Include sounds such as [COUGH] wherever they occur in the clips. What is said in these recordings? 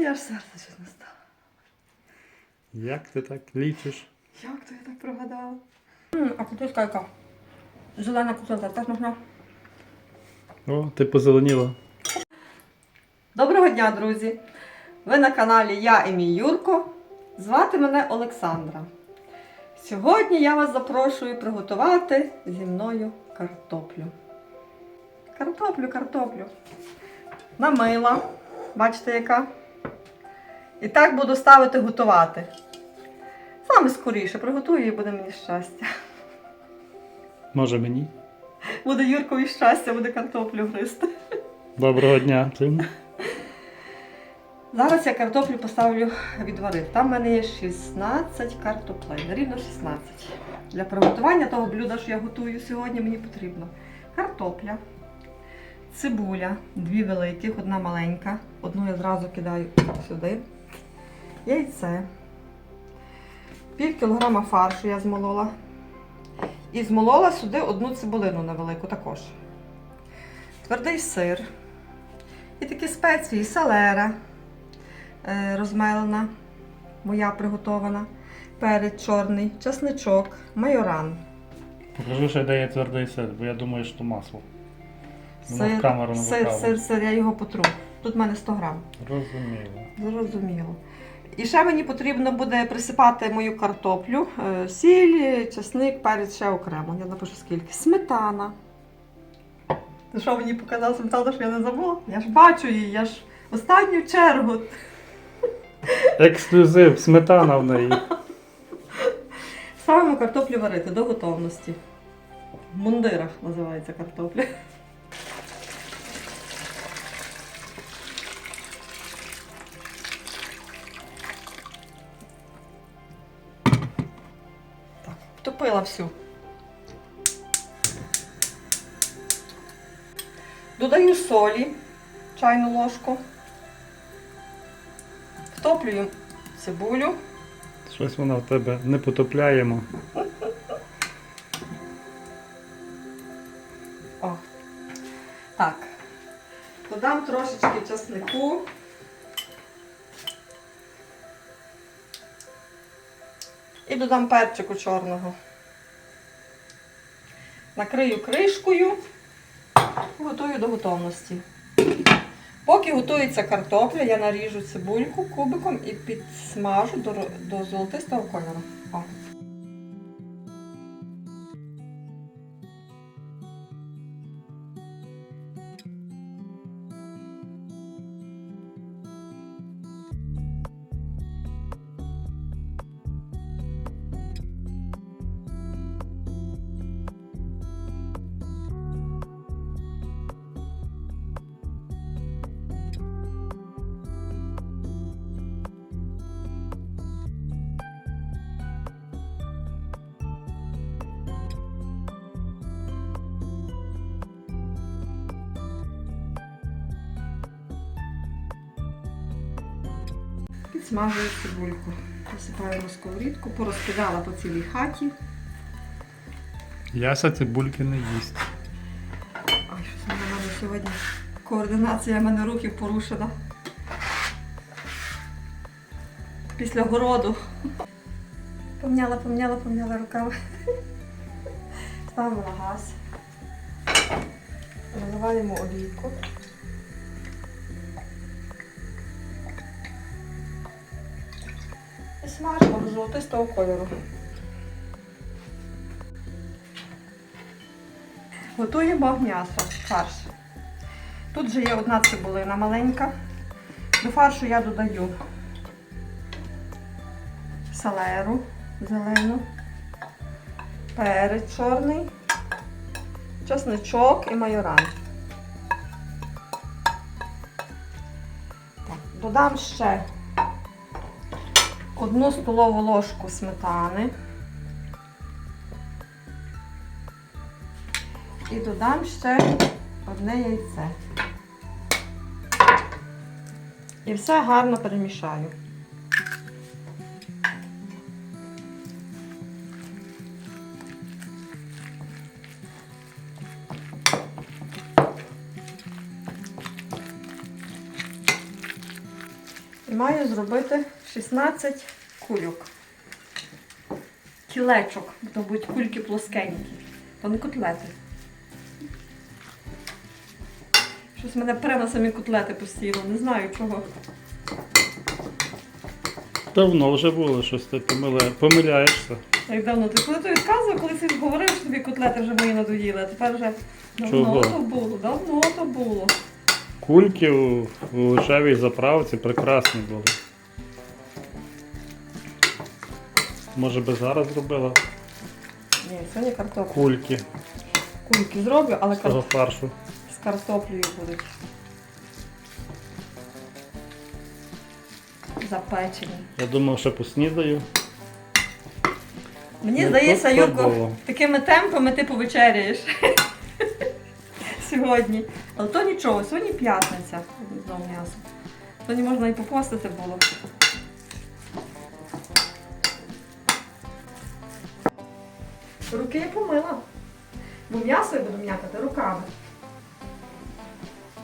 Мені аж серце щось не стало. Як ти так лічиш? Як то я так прогадала? А картошка яка? Зелена картошка, так можна? О, ти позеленіла. Доброго дня, друзі! Ви на каналі Я і мій Юрко. Звати мене Олександра. Сьогодні я вас запрошую приготувати зі мною картоплю. Картоплю, картоплю. Намила. Бачите, яка? І так буду ставити готувати. Саме скоріше приготую і буде мені щастя. Може мені? Буде Юркові щастя, буде картоплю гристи. Доброго дня всім. Зараз я картоплю поставлю відварити. Там в мене є 16 картоплей, рівно 16. Для приготування того блюда, що я готую сьогодні, мені потрібно картопля, цибуля, дві великих, одна маленька. Одну я зразу кидаю сюди. Яйце, пів кілограма фаршу я змолола. І змолола сюди одну цибулину невелику також. Твердий сир. І такі спеції, селера е, розмелена, моя приготована, перець чорний, чесничок, майоран, Покажи, що де є твердий сир, бо я думаю, що масло. Воно в сир, камеру не сир, сир, сир, я його потру. Тут в мене 100 грам. Розуміло. Зрозуміло. І ще мені потрібно буде присипати мою картоплю, е, сіль, чесник, перець ще окремо. Я напишу скільки. Сметана. Ти що мені показав сметану, що я не забула? Я ж бачу її, я ж в останню чергу. Ексклюзив, сметана в неї. Ставимо картоплю варити до готовності. В мундирах називається картопля. Так, втопила всю. Додаю солі, чайну ложку. Втоплюю цибулю. Щось вона в тебе не потопляємо. О. Так. Додам трошечки часнику. І додам перчику чорного. Накрию кришкою і готую до готовності. Поки готується картопля, я наріжу цибульку кубиком і підсмажу до, до золотистого кольору. О. Підсмажую цибульку. Посипаю на сковорідку, порозкидала по цілій хаті. Яся цибульки не їсть. Ай, щось в мене в мене сьогодні координація в мене рухів порушена. Після городу. Помняла, помняла, помняла руками. Ставимо на газ. Наливаємо олійку. Смажимо до золотистого кольору. Готуємо м'ясо, фарш. Тут вже є одна цибулина маленька. До фаршу я додаю салеру зелену, перець чорний, чесничок і майоран. Так, додам ще одну столову ложку сметани. І додам ще одне яйце. І все гарно перемішаю. Маю зробити 16 кульок. Кілечок, то будуть кульки плоскенькі. То не котлети. Щось мене пре на самі котлети постійно, не знаю чого. Давно вже було щось ти помиля... помиляєшся. Як давно ти коли ти відказував, коли ти говорив, що тобі котлети вже мої надоїли, а тепер вже давно Чого? то було, давно то було. Кульки у, у лишевій заправці прекрасні були. Може би зараз зробила Ні, сьогодні картоплю. кульки Кульки зроблю, але з того кар... фаршу. з картоплею будуть. Запечені. Я думав, що поснідаю. Мені Ну, здається, Юрко, такими темпами ти повечеряєш [LAUGHS] сьогодні. Але то нічого, сьогодні п'ятниця. Знову м'ясо. Сьогодні можна і попостити було. Руки я помила. Бо м'ясо я буду м'якати руками.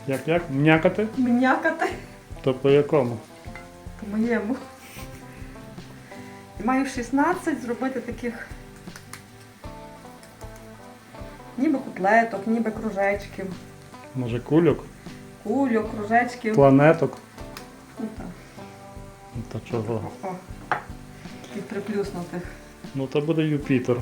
Як як? М'якати? М'якати То по якому? по-моєму. Маю 16 зробити таких ніби котлеток, ніби кружечків, Може кульок? кульок, кружечків. Планеток? Ну, так. Та чого? О, і приплюснутих. Ну то буде Юпітер.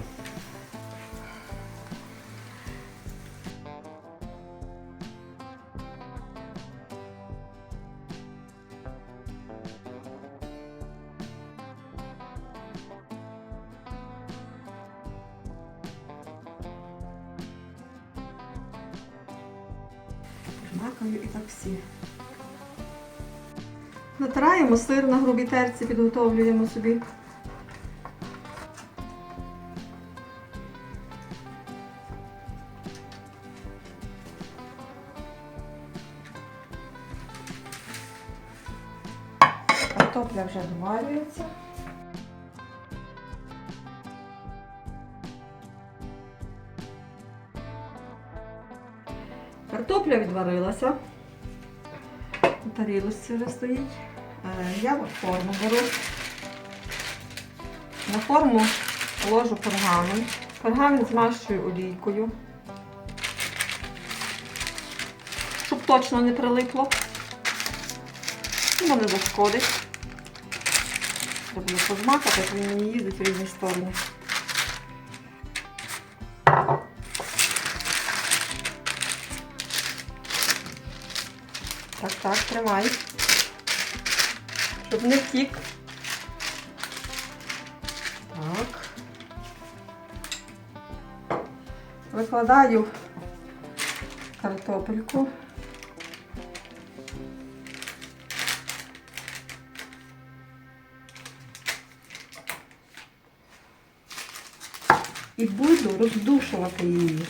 Жмакаю і так всі. Натираємо сир на грубій терці, підготовлюємо собі. Картопля вже доварюється. Картопля відварилася. Тарілочці вже стоїть. Е, Я форму беру. На форму ложу пергамент. Пергамент змащую олійкою. Щоб точно не прилипло. Воно не зашкодить. Треба буде позмакати, він мені їздить в різні сторони. Так, тримай. Щоб не втік. Так. Викладаю картопельку. І буду роздушувати її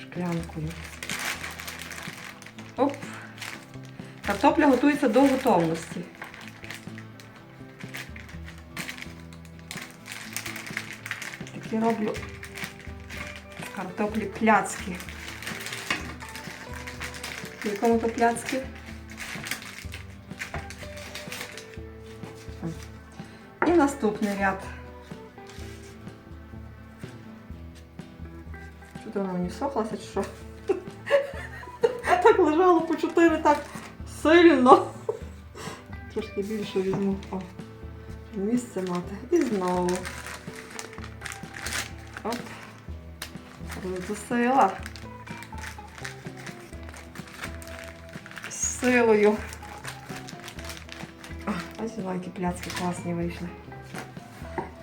шклянкою. Картопля готується до готовності. Такі роблю картоплі пляцки. Якому то пляцки? І наступний ряд. Що то вона мені сохлася чи що? [LAUGHS] Так лежало по чотири так сильно. [LAUGHS] Трошки більше візьму. О, місце мати. І знову. Оп. Роздусила. З силою. Ось які пляцки класні вийшли.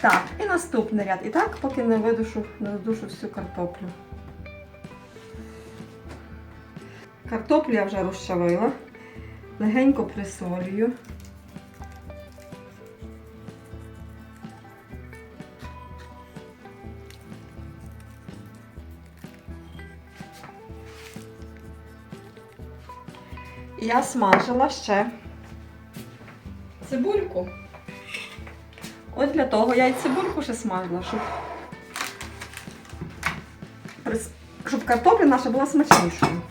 Так, і наступний ряд. І так, поки не видушу, не видушу всю картоплю. Картоплю я вже розчавила. Легенько присолюю. Я смажила ще цибульку. Ось для того я і цибульку ще смажила, щоб, щоб картопля наша була смачнішою.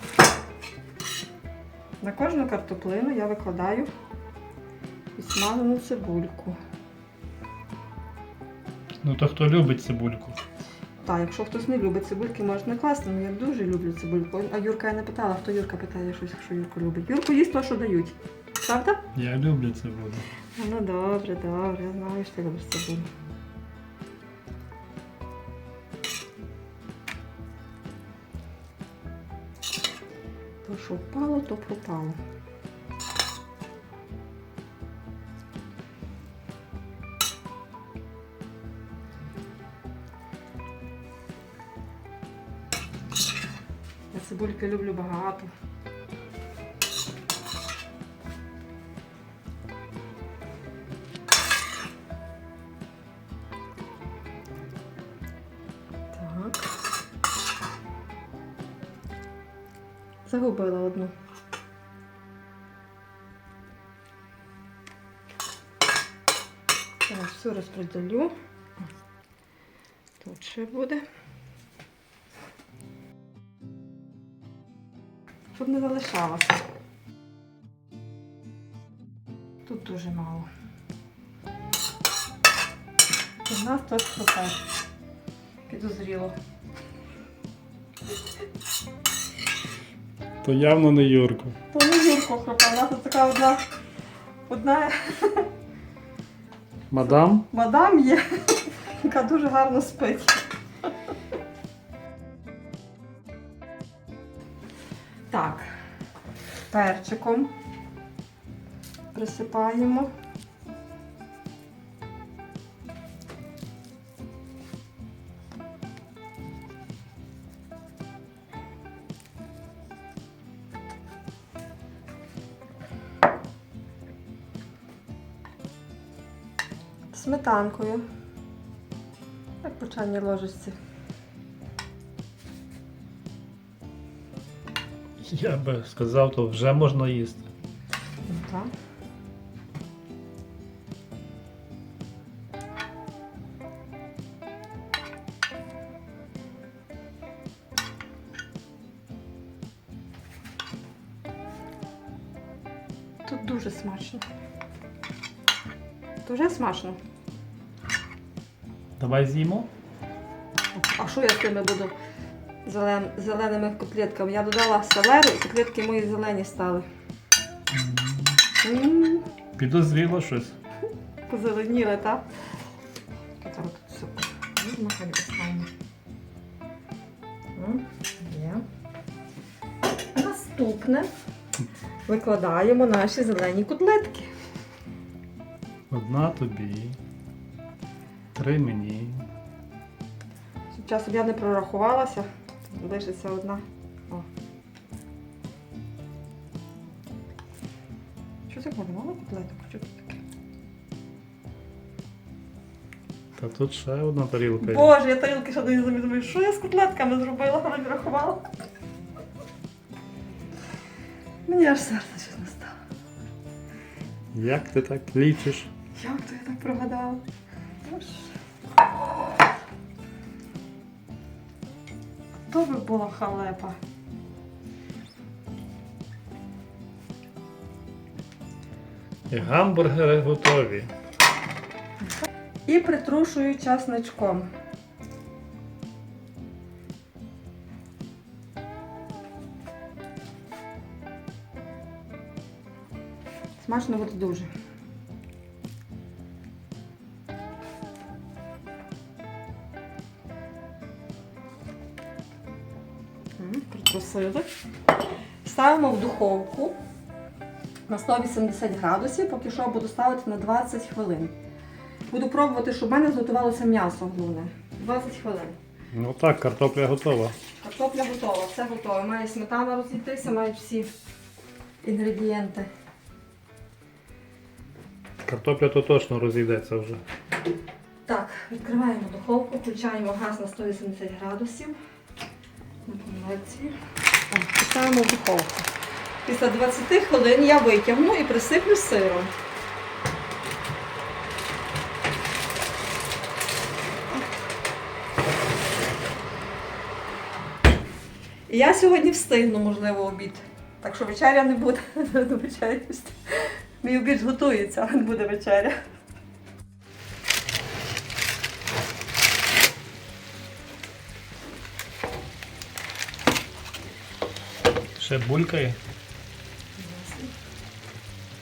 На кожну картоплину я викладаю і смалену цибульку. Ну то хто любить цибульку? Так, якщо хтось не любить цибульки, можна не класти, але я дуже люблю цибульку. А Юрка я не питала, хто Юрка питає щось, якщо Юрку любить. Юрку їсть те, що дають. Правда? Я люблю цибулю. Ну добре, добре, я знаю, що ти любиш цибулю. То, що впало, то пропало. Я цибульки люблю багато. Загубила одну. Зараз все розподілю. Тут ще буде. Щоб не залишалося. Тут дуже мало. У нас тут хропе. Підозріло. То явно не Юрко. То не Юрко хропа, у нас тут така одна, одна Мадам? мадам є, яка дуже гарно спить. Так, перчиком присипаємо. Сметанкою. Як по чайній ложечці. Я би сказав, то вже можна їсти. Ну, Так. Тут дуже смачно. Дуже смачно. Давай з'їмо. А що я з тими буду зелен, зеленими котлетками? Я додала селеру і котлетки мої зелені стали. М, Підозріло щось. Позеленіли, так? Наступне викладаємо наші зелені котлетки. Одна тобі. Три мені. Часом я не прорахувалася, лишиться одна. О. Що це буде? Мало котлеток? Що це таке? Та тут ще одна тарілка. є. Боже, я тарілки ще не замітила. Що я з котлетками зробила, але не рахувала. Мені аж серце щось не стало. Як ти так лічиш? Як то я так прогадала? Би була халепа. І гамбургери готові. І притрушую часничком. Смачно буде дуже. Притрусили. Ставимо в духовку на 180 градусів, поки що буду ставити на 20 хвилин. Буду пробувати, щоб в мене зготувалося м'ясо головне. 20 хвилин. Ну так, картопля готова. Картопля готова, все готове. Має сметана розійтися, мають всі інгредієнти. Картопля то точно розійдеться вже. Так, відкриваємо духовку, включаємо газ на 180 градусів. На конвекції. Ставимо в духовку. Після 20 хвилин я витягну і присиплю сиром. Я сьогодні встигну, можливо, обід. Так що вечеря не буде. [LAUGHS] Мій обід готується, а не буде вечеря. Ще булькає.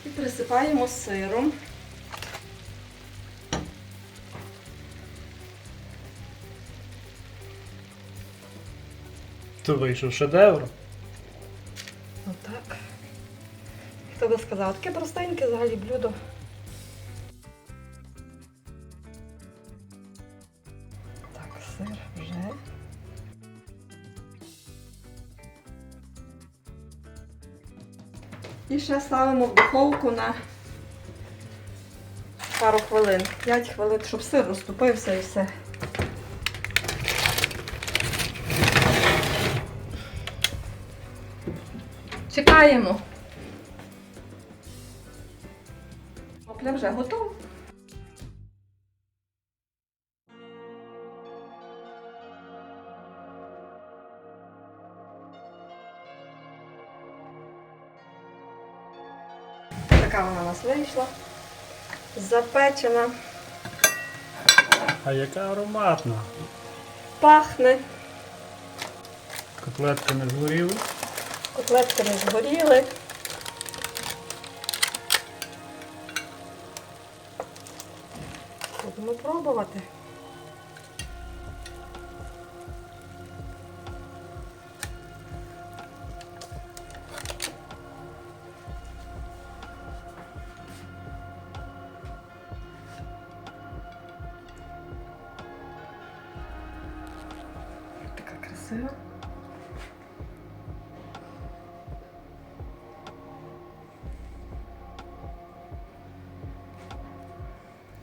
І присипаємо сиром. То вийшов шедевр. Отак. Хто би сказав, таке простеньке взагалі блюдо. Так, сир І ще ставимо в духовку на пару хвилин. 5 хвилин, щоб сир розтопився і все. Чекаємо. Опля вже готова. Така вона у нас вийшла. Запечена, А яка ароматна. пахне, Котлетки не згоріли. котлетки не згоріли. Будемо пробувати. Красива.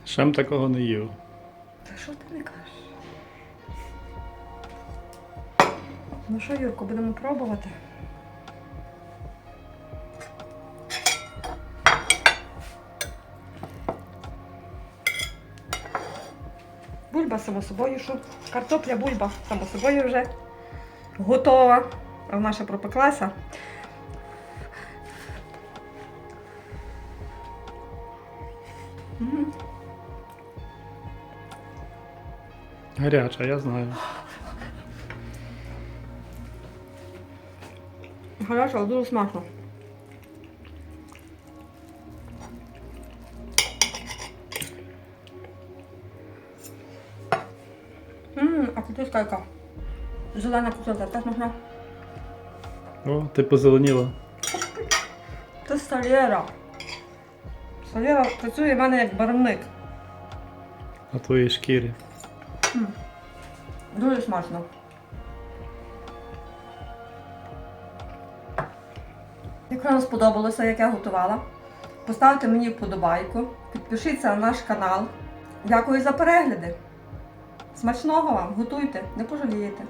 Шем такого не їв. Та що ти не кажеш? Ну що, Юрко, будемо пробувати? Бульба само собою, що картопля, бульба само собою вже готова. А вона ще пропеклася. Гаряча, я знаю. Гаряча, але дуже смачно. Ммм, а кутиска яка? Зелена кутилка, так смачна. О, ти позеленіла. Це солєра. Солєра працює в мене як барвник. На твоїй шкірі. Дуже смачно. Якщо вам сподобалося, як я готувала, поставте мені вподобайку, підпишіться на наш канал. Дякую за перегляди. Смачного вам, готуйте, не пожалієте.